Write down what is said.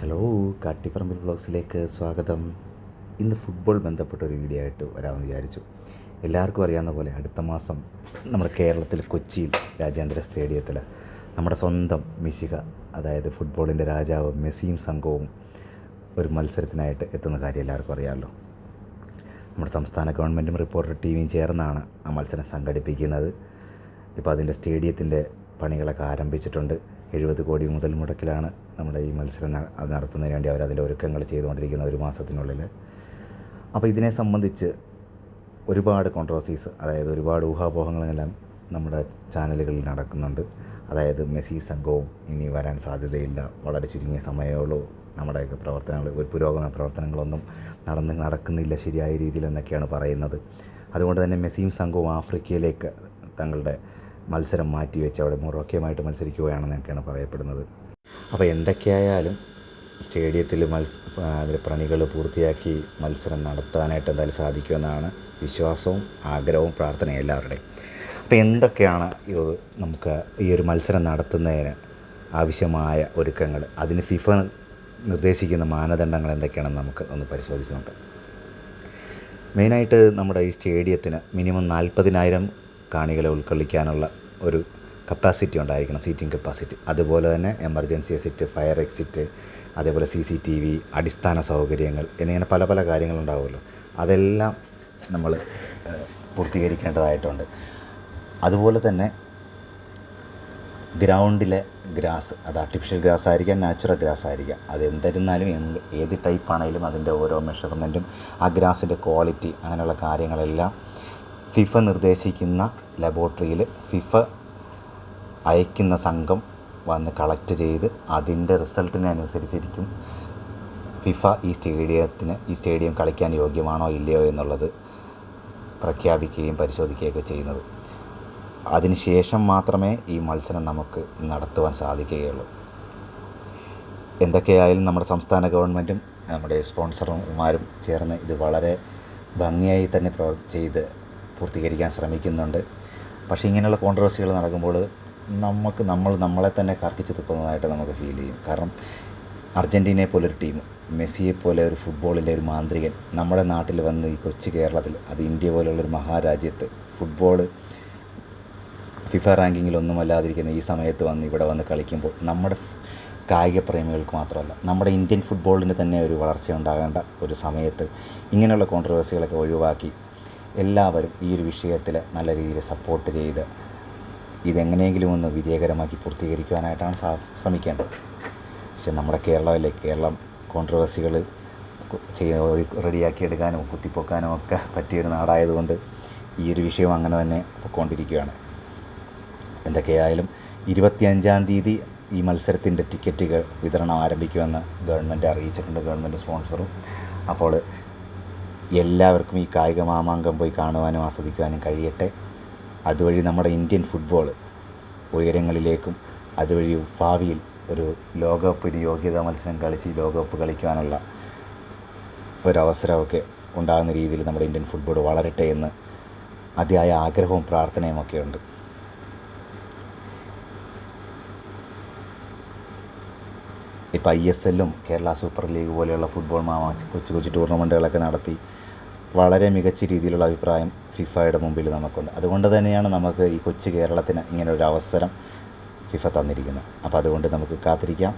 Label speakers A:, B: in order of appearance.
A: Hello കാട്ടിപ്പറമ്പിൽ ബ്ലോഗ്സിലേക്ക് സ്വാഗതം. ഇന്ന് football ബന്ധപ്പെട്ട ഒരു വീഡിയോ ആയിട്ട് വരാമെന്ന് വിചാരിച്ചു. എല്ലാവർക്കും അറിയാവുന്ന പോലെ അടുത്ത മാസം നമ്മുടെ കേരളത്തിൽ കൊച്ചിയിൽ രാജ്യാന്തര സ്റ്റേഡിയത്തിൽ നമ്മുടെ സ്വന്തം മിശിക അതായത് ഫുട്ബോളിന്റെ രാജാവ് മെസ്സിയും സംഘവും ഒരു മത്സരത്തിനായിട്ട് എത്തുന്ന കാര്യം എല്ലാവർക്കും അറിയാമല്ലോ. നമ്മുടെ സംസ്ഥാന ഗവൺമെന്റും റിപ്പോർട്ടർ ടീമും ചേർന്നാണ് ആ മത്സരം സംഘടിപ്പിക്കുന്നത്. ഇപ്പോൾ അതിന്റെ സ്റ്റേഡിയത്തിന്റെ പണികളൊക്കെ ആരംഭിച്ചിട്ടുണ്ട്. എഴുപത് കോടി മുതൽ മുടക്കിലാണ് നമ്മുടെ ഈ മത്സരം നടത്തുന്നതിന് വേണ്ടി അവർ അതിന്റെ ഒരുക്കങ്ങൾ ചെയ്തുകൊണ്ടിരിക്കുന്ന ഒരു മാസത്തിനുള്ളിൽ. അപ്പോൾ ഇതിനെ സംബന്ധിച്ച് ഒരുപാട് കോൺട്രവേഴ്സീസ് അതായത് ഒരുപാട് ഊഹാപോഹങ്ങളെല്ലാം നമ്മുടെ ചാനലുകളിൽ നടക്കുന്നുണ്ട്. അതായത് മെസ്സി സംഘവും ഇനി വരാൻ സാധ്യതയില്ല. വളരെ ചുരുങ്ങിയ സമയമുള്ളൂ നമ്മുടെയൊക്കെ പ്രവർത്തനങ്ങൾ ഒരു പുരോഗമന പ്രവർത്തനങ്ങളൊന്നും നടന്ന് നടക്കുന്നില്ല ശരിയായ രീതിയിൽ എന്നൊക്കെയാണ് പറയുന്നത്. അതുകൊണ്ട് തന്നെ മെസ്സിയും സംഘവും ആഫ്രിക്കയിലേക്ക് തങ്ങളുടെ മത്സരം മാറ്റിവെച്ച് അവിടെ മൊറോക്കയുമായിട്ട് മത്സരിക്കുകയാണെന്നൊക്കെയാണ് പറയപ്പെടുന്നത്. അപ്പോൾ എന്തൊക്കെയായാലും സ്റ്റേഡിയത്തിൽ മത്സ പണികൾ പൂർത്തിയാക്കി മത്സരം നടത്താനായിട്ട് എന്തായാലും സാധിക്കുമെന്നാണ് വിശ്വാസവും ആഗ്രഹവും പ്രാർത്ഥനയും എല്ലാവരുടെയും. അപ്പോൾ എന്തൊക്കെയാണ് നമുക്ക് ഈ ഒരു മത്സരം നടത്തുന്നതിന് ആവശ്യമായ ഒരുക്കങ്ങൾ? അതിന് ഫിഫ നിർദ്ദേശിക്കുന്ന മാനദണ്ഡങ്ങൾ എന്തൊക്കെയാണെന്ന് നമുക്ക് ഒന്ന് പരിശോധിച്ച് നോക്കാം. മെയിനായിട്ട് നമ്മുടെ ഈ സ്റ്റേഡിയത്തിന് മിനിമം നാൽപ്പതിനായിരം കാണികളെ ഉൾക്കൊള്ളിക്കാനുള്ള ഒരു കപ്പാസിറ്റി ഉണ്ടായിരിക്കണം സീറ്റിംഗ് കപ്പാസിറ്റി അതുപോലെ തന്നെ എമർജൻസി എക്സിറ്റ് ഫയർ എക്സിറ്റ് അതേപോലെ സി സി ടി വി അടിസ്ഥാന സൗകര്യങ്ങൾ എന്നിങ്ങനെ പല പല കാര്യങ്ങളുണ്ടാവുമല്ലോ. അതെല്ലാം നമ്മൾ പൂർത്തീകരിക്കേണ്ടതായിട്ടുണ്ട്. അതുപോലെ തന്നെ ഗ്രൗണ്ടിലെ ഗ്രാസ് അത് ആർട്ടിഫിഷ്യൽ ഗ്രാസ് ആയിരിക്കാം നാച്ചുറൽ ഗ്രാസ് ആയിരിക്കാം. അത് എന്തായിരുന്നാലും എന്ത് ഏത് ടൈപ്പാണെങ്കിലും അതിന്റെ ഓരോ മെഷർമെന്റും ആ ഗ്രാസിന്റെ ക്വാളിറ്റി അങ്ങനെയുള്ള കാര്യങ്ങളെല്ലാം ഫിഫ നിർദ്ദേശിക്കുന്ന ലബോറട്ടറിയിൽ ഫിഫ അയക്കുന്ന സംഘം വന്ന് കളക്ട് ചെയ്ത് അതിന്റെ റിസൾട്ടിനനുസരിച്ചിരിക്കും ഫിഫ ഈ സ്റ്റേഡിയത്തിന് ഈ സ്റ്റേഡിയം കളിക്കാൻ യോഗ്യമാണോ ഇല്ലയോ എന്നുള്ളത് പ്രഖ്യാപിക്കുകയും പരിശോധിക്കുകയൊക്കെ ചെയ്യുന്നത്. അതിനുശേഷം മാത്രമേ ഈ മത്സരം നമുക്ക് നടത്തുവാൻ സാധിക്കുകയുള്ളൂ. എന്തൊക്കെയായാലും നമ്മുടെ സംസ്ഥാന ഗവൺമെന്റും നമ്മുടെ സ്പോൺസർമാരും ചേർന്ന് ഇത് വളരെ ഭംഗിയായി തന്നെ പ്രവർ ചെയ്ത് പൂർത്തീകരിക്കാൻ ശ്രമിക്കുന്നുണ്ട്. പക്ഷേ ഇങ്ങനെയുള്ള കോൺട്രവേഴ്സികൾ നടക്കുമ്പോൾ നമുക്ക് നമ്മൾ നമ്മളെ തന്നെ കർക്കിച്ച് തുപ്പുന്നതായിട്ട് നമുക്ക് ഫീൽ ചെയ്യും. കാരണം അർജന്റീനയെ പോലൊരു ടീം മെസ്സിയെ പോലെ ഒരു ഫുട്ബോളിലെ ഒരു മാന്ത്രികൻ നമ്മുടെ നാട്ടിൽ വന്ന് ഈ കൊച്ചു കേരളത്തിൽ അത് ഇന്ത്യ പോലുള്ളൊരു മഹാരാജ്യത്ത് ഫുട്ബോൾ ഫിഫ റാങ്കിങ്ങിലൊന്നും അല്ലാതിരിക്കുന്ന ഈ സമയത്ത് വന്ന് ഇവിടെ വന്ന് കളിക്കുമ്പോൾ നമ്മുടെ കായിക പ്രേമികൾക്ക് മാത്രമല്ല നമ്മുടെ ഇന്ത്യൻ ഫുട്ബോളിന് തന്നെ ഒരു വളർച്ച ഉണ്ടാകേണ്ട ഒരു സമയത്ത് ഇങ്ങനെയുള്ള കോൺട്രവേഴ്സികളൊക്കെ ഒഴിവാക്കി എല്ലാവരും ഈ ഒരു വിഷയത്തിൽ നല്ല രീതിയിൽ സപ്പോർട്ട് ചെയ്ത് ഇതെങ്ങനെയെങ്കിലും ഒന്ന് വിജയകരമാക്കി പൂർത്തീകരിക്കുവാനായിട്ടാണ് ശ്രമിക്കേണ്ടത്. പക്ഷെ നമ്മുടെ കേരളമല്ലേ കേരളം കോൺട്രവേഴ്സികൾ റെഡിയാക്കി എടുക്കാനോ കുത്തിപ്പൊക്കാനും ഒക്കെ പറ്റിയൊരു നാടായതുകൊണ്ട് ഈ ഒരു വിഷയം അങ്ങനെ തന്നെ പൊയ്ക്കൊണ്ടിരിക്കുകയാണ് എന്തൊക്കെയായാലും ഇരുപത്തിയഞ്ചാം തീയതി ഈ മത്സരത്തിന്റെ ടിക്കറ്റുകൾ വിതരണം ആരംഭിക്കുമെന്ന് ഗവൺമെന്റ് അറിയിച്ചിട്ടുണ്ട്. ഗവൺമെന്റ് സ്പോൺസറും. അപ്പോൾ എല്ലാവർക്കും ഈ കായിക മാമാങ്കം പോയി കാണുവാനും ആസ്വദിക്കുവാനും കഴിയട്ടെ. അതുവഴി നമ്മുടെ ഇന്ത്യൻ ഫുട്ബോൾ ഉയരങ്ങളിലേക്കും അതുവഴി ഭാവിയിൽ ഒരു ലോകകപ്പിന് യോഗ്യതാ മത്സരം കളിച്ച് ലോകകപ്പ് കളിക്കുവാനുള്ള ഒരവസരമൊക്കെ ഉണ്ടാകുന്ന രീതിയിൽ നമ്മുടെ ഇന്ത്യൻ ഫുട്ബോൾ വളരട്ടെ എന്ന് അതിയായ ആഗ്രഹവും പ്രാർത്ഥനയും ഉണ്ട് ഇപ്പോൾ ഐ എസ് എല്ലും കേരള സൂപ്പർ ലീഗ് പോലെയുള്ള ഫുട്ബോൾ മാമാ കൊച്ചു കൊച്ചു ടൂർണമെന്റുകളൊക്കെ നടത്തി വളരെ മികച്ച രീതിയിലുള്ള അഭിപ്രായം ഫിഫയുടെ മുമ്പിൽ നമുക്കുണ്ട്. അതുകൊണ്ട് തന്നെയാണ് നമുക്ക് ഈ കൊച്ചു കേരളത്തിന് ഇങ്ങനെ ഒരു അവസരം ഫിഫ തന്നിരിക്കുന്നത്. അപ്പോൾ അതുകൊണ്ട് നമുക്ക് കാത്തിരിക്കാം.